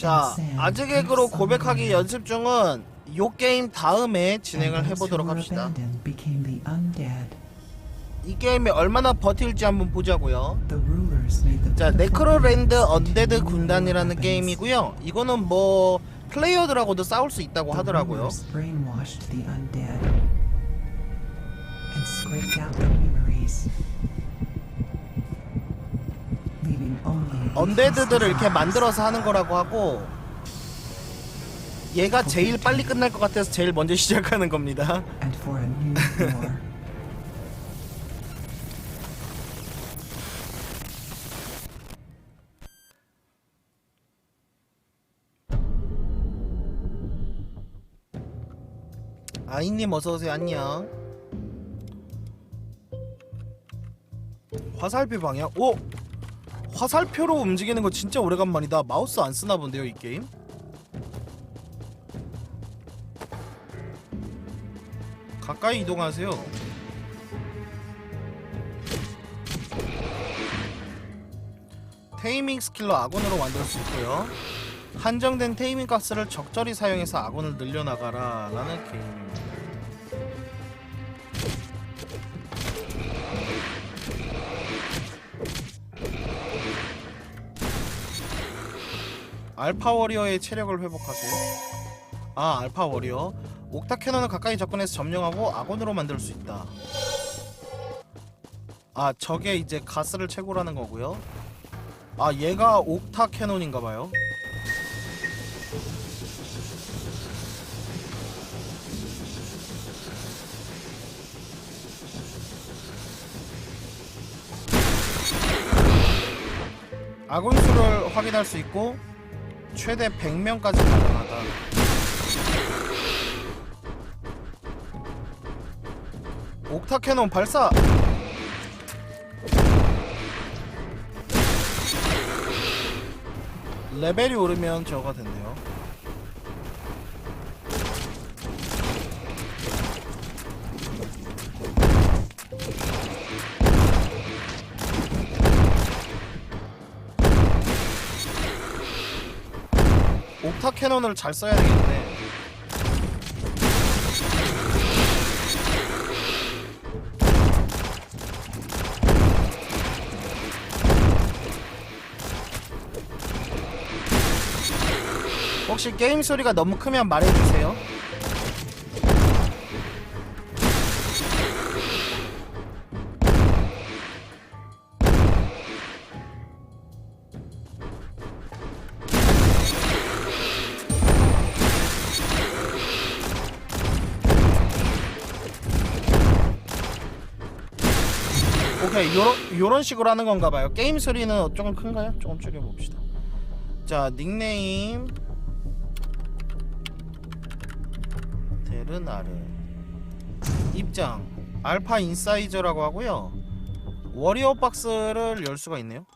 자, drifts on 고백하기. 연습 중은 요 게임 다음에 진행을 해보도록 합시다. 이 게임이 얼마나 버틸지 한번 보자고요. 자, 네크로랜드 언데드 군단이라는. 게임이고요. 이거는 뭐 플레이어들하고도 싸울 수 있다고 하더라고요. 언데드들을 이렇게 만들어서 하는 거라고 하고 얘가 제일 빨리 끝날 것 같아서 제일 먼저 시작하는 겁니다. 아이님 어서오세요 안녕 화살표 방향? 오! 화살표로 움직이는 거 진짜 오래간만이다. 마우스 안 쓰나 본데요 이 게임? 가까이 이동하세요. 테이밍 스킬로 아군으로 만들 수 있고요. 한정된 테이밍 가스를 적절히 사용해서 아군을 늘려나가라. 라는 게임입니다 알파 워리어의 체력을 회복하세요. 아 알파 워리어. 옥타 캐논을 가까이 접근해서 점령하고 아군으로 만들 수 있다. 아 저게 이제 가스를 채굴하는 거고요. 아 얘가 옥타 캐논인가봐요. 아군 수를 확인할 수 있고 최대 100명까지 가능하다. 옥타 캐논 발사. 레벨이 오르면 저가 된대요. 옥타 캐논을 잘 써야 되겠네. 혹시 게임 소리가 너무 크면 말해주세요. 오케이 요런 요런 식으로 하는 건가 봐요. 게임 소리는 조금 큰가요? 조금 줄여 봅시다. 자, 닉네임 데르나르 입장 알파 인사이저라고 하고요. 워리어 박스를 열 수가 있네요.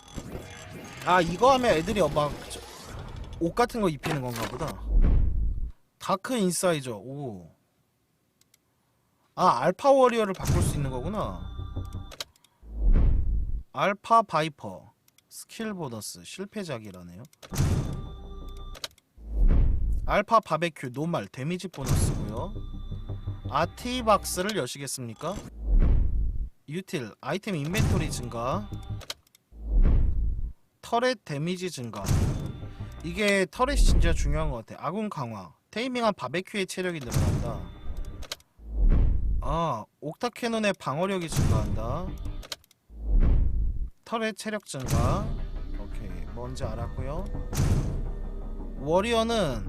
아, 이거 하면 애들이 막 옷 같은 거 입히는 건가 보다. 다크 인사이저. 오. 아, 알파 워리어를 바꿀 수 있는 거구나. 알파 바이퍼. 스킬 보너스. 실패작이라네요. 알파 바베큐. 노말. 데미지 보너스고요. 아티박스를 여시겠습니까? 유틸. 아이템 인벤토리 증가. 터렛 데미지 증가. 이게 터렛이 진짜 중요한 것 같아. 아군 강화. 테이밍한 바베큐의 체력이 늘어난다. 아 옥타 캐논의 방어력이 증가한다 털의 체력 증가. 오케이 뭔지 알았고요. 워리어는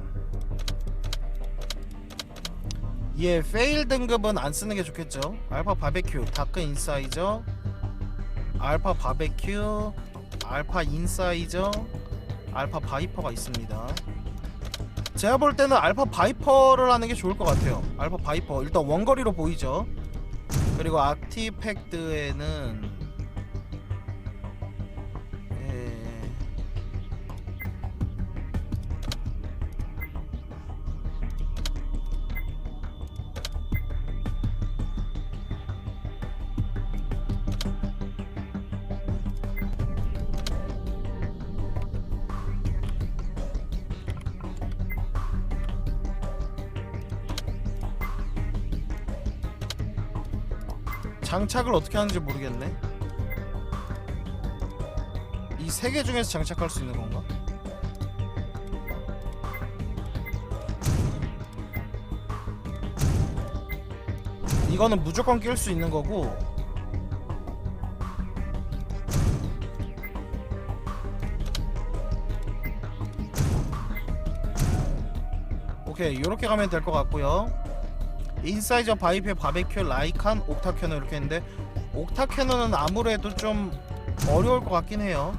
얘 페일 등급은 안 쓰는 게 좋겠죠? 알파 바베큐 다크 인사이저. 알파 바베큐 알파 인사이저 알파 바이퍼가 있습니다. 제가 볼 때는 알파 바이퍼를 하는 게 좋을 것 같아요. 알파 바이퍼 일단 원거리로 보이죠? 그리고 아티팩트에는 장착을 어떻게 하는지 모르겠네. 이 세 개 중에서 장착할 수 있는 건가? 이거는 무조건 낄 수 있는 거고 오케이 이렇게 가면 될 것 같고요 인사이저 바이페 바베큐 라이칸 옥타캐너 이렇게 했는데 옥타캐너는 아무래도 좀 어려울 것 같긴 해요.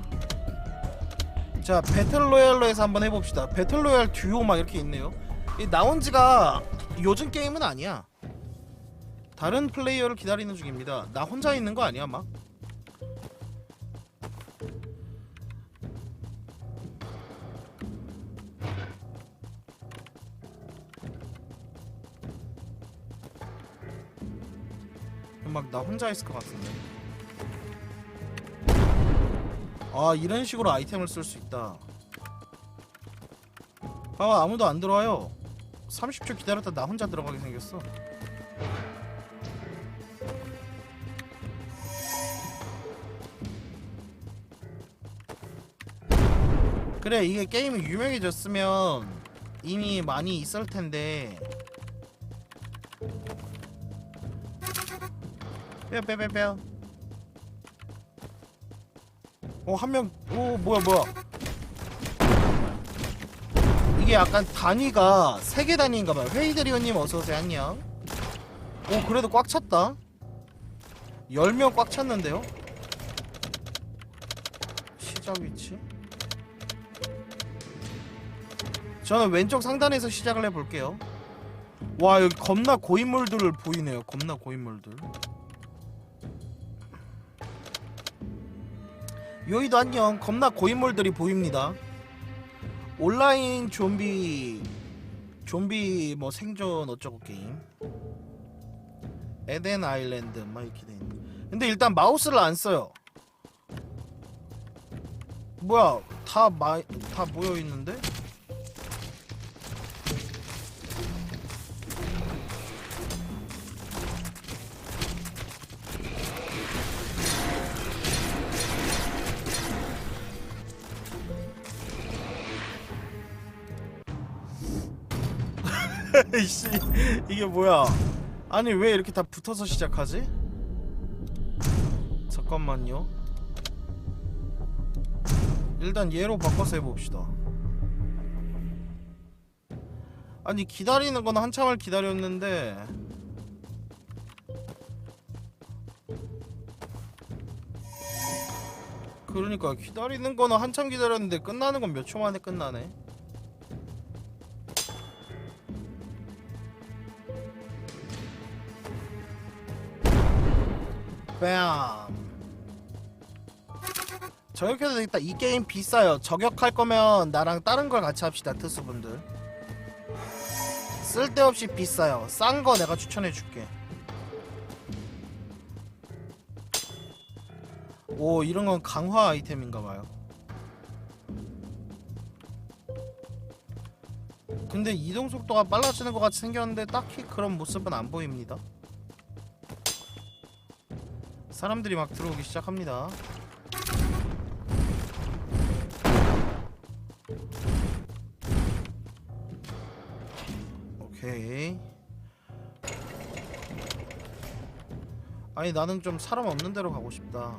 자 배틀로얄로 해서 한번 해봅시다. 배틀로얄 듀오 막 이렇게 있네요. 이 나온 지가 요즘 게임은 아니야. 다른 플레이어를 기다리는 중입니다. 나 혼자 있는 거 아니야 막 나 혼자 있을 것 같은데. 아 이런 식으로 아이템을 쓸 수 있다. 봐봐 아무도 안 들어와요. 30초 기다렸다 나 혼자 들어가게 생겼어. 그래 이게 게임이 유명해졌으면 이미 많이 있을 텐데 빼요 어한 명 오 뭐야 뭐야. 이게 약간 단위가 세 개 단위인가봐요. 회의대리원님 어서오세요. 안녕. 오 그래도 꽉 찼다. 10명 꽉 찼는데요? 시작 위치? 저는 왼쪽 상단에서 시작을 해볼게요. 와 여기 겁나 고인물들 보이네요. 겁나 고인물들 여의도 안녕. 겁나 고인물들이 보입니다. 온라인 좀비 좀비 뭐 생존 어쩌고 게임. 에덴 아일랜드 막 이렇게 돼 있네 근데 일단 마우스를 안 써요. 뭐야 다 마, 다 모여 있는데 이씨 이게 뭐야? 아니 왜 이렇게 다 붙어서 시작하지? 잠깐만요. 일단 얘로 바꿔서 해봅시다. 아니 기다리는 건 한참을 기다렸는데. 그러니까 기다리는 거는 한참 기다렸는데 끝나는 건 몇 초 만에 끝나네 뺨 저격해도 되겠다. 이 게임 비싸요. 저격할 거면 나랑 다른 걸 같이 합시다 특수분들. 쓸데없이 비싸요. 싼 거 내가 추천해 줄게. 오 이런 건 강화 아이템인가 봐요. 근데 이동 속도가 빨라지는 것 같이 생겼는데 딱히 그런 모습은 안 보입니다 사람들이 막 들어오기 시작합니다. 오케이. 아니 나는 좀 사람 없는 데로 가고 싶다.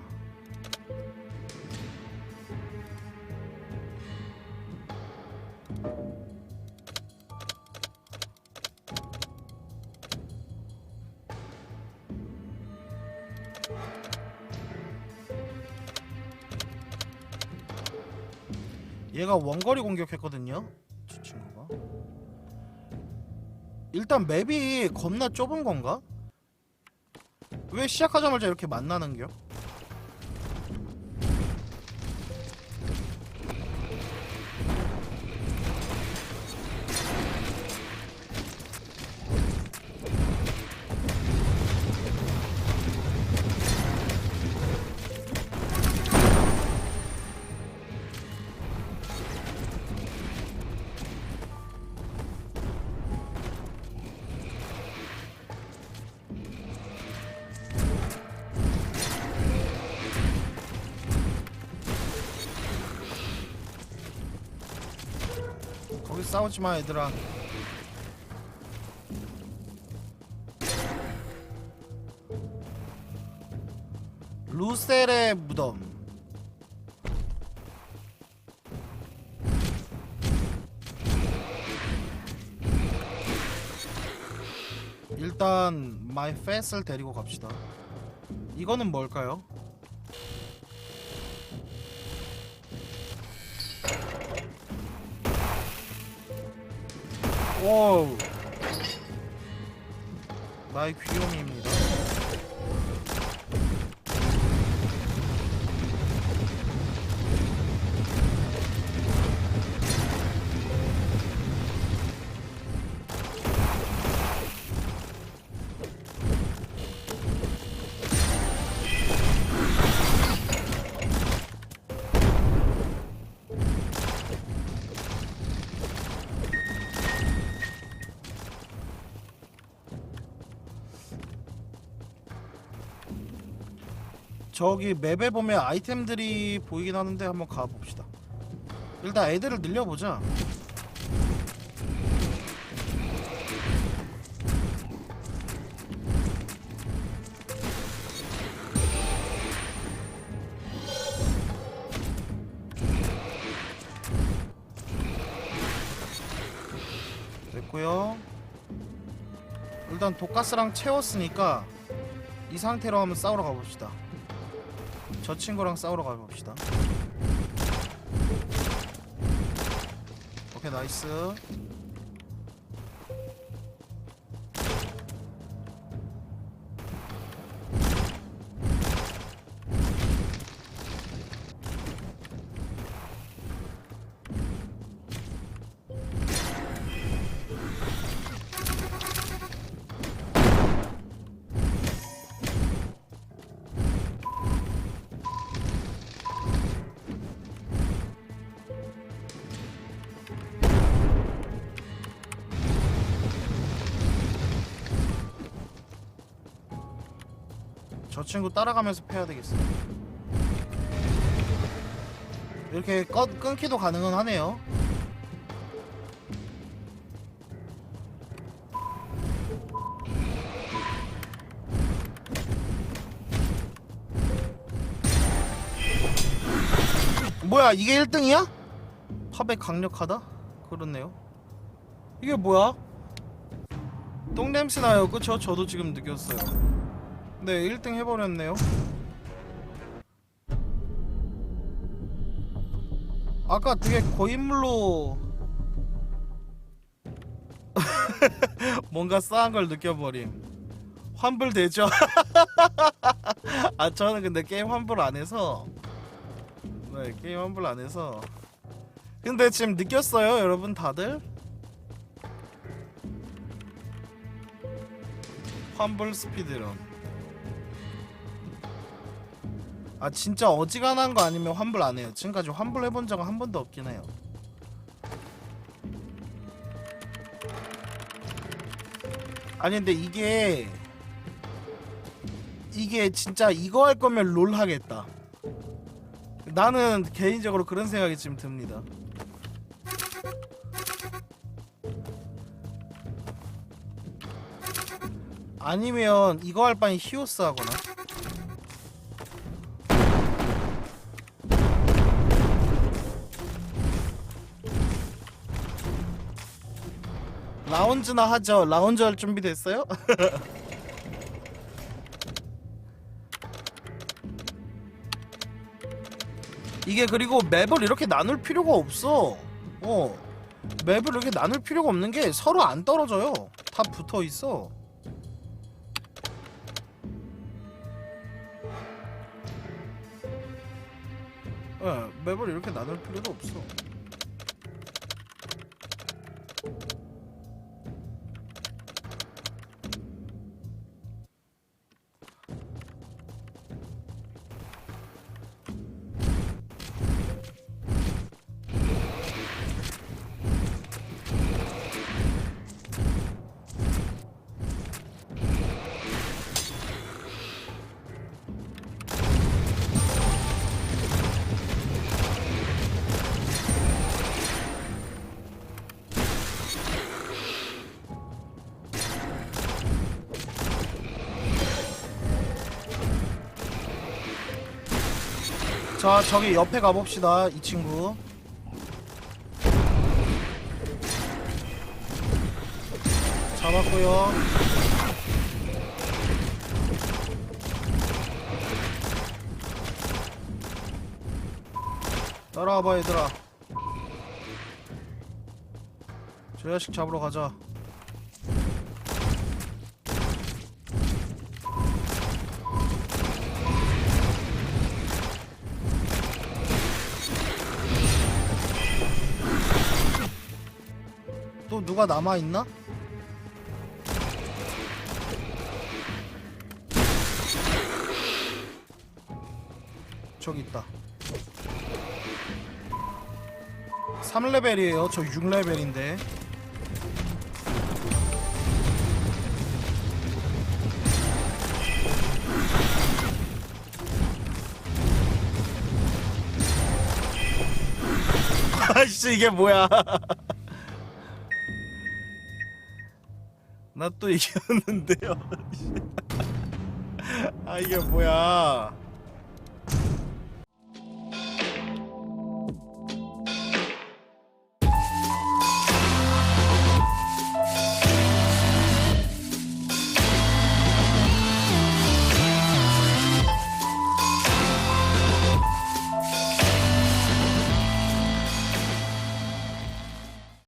얘가 원거리 공격했거든요. 저 친구가. 일단 맵이 겁나 좁은 건가? 왜 시작하자마자 이렇게 만나는겨? 싸우지 마 얘들아. 루셀의 무덤. 일단 마이 팻을 데리고 갑시다. 이거는 뭘까요? 오 나의 귀요미입니다. 저기 맵에 보면 아이템들이 보이긴 하는데 한번 가봅시다. 일단 애들을 늘려보자. 됐고요. 일단 독가스랑 채웠으니까 이 상태로 한번 싸우러 가봅시다. 저 친구랑 싸우러 가봅시다. 오케이 나이스. 저 친구 따라가면서 패야 되겠어. 이렇게 꺼, 끊기도 가능은 하네요. 뭐야 이게 1등이야? 팝에 강력하다? 그렇네요. 이게 뭐야? 똥냄새 나요. 그쵸? 저도 지금 느꼈어요. 네, 1등 해버렸네요. 아까 되게 고인물로 뭔가 싸한 걸 느껴버림. 환불되죠? 아 저는 근데 게임 환불 안 해서 네 게임 환불 안 해서 근데 지금 느꼈어요 여러분 다들? 환불 스피드런 아 진짜 어지간한 거 아니면 환불 안 해요. 지금까지 환불 해본 적은 한 번도 없긴 해요. 아니 근데 이게 이게 진짜 이거 할 거면 롤 하겠다. 나는 개인적으로 그런 생각이 지금 듭니다. 아니면 이거 할 바엔 히오스 하거나 라운지나 하죠. 라운지 할 준비 됐어요? 이게 그리고 맵을 이렇게 나눌 필요가 없어. 어. 맵을 이렇게 나눌 필요가 없는 게 서로 안 떨어져요. 다 붙어 있어. 예, 맵을 이렇게 나눌 필요도 없어. 자 저기 옆에 가봅시다 이 친구. 잡았고요. 따라와봐 얘들아. 저 자식 잡으러 가자 또 누가 남아있나? 저기 있다. 3레벨이에요. 저 6레벨인데. 아씨 이게 뭐야 나또 이겼는데요. 아 이게 뭐야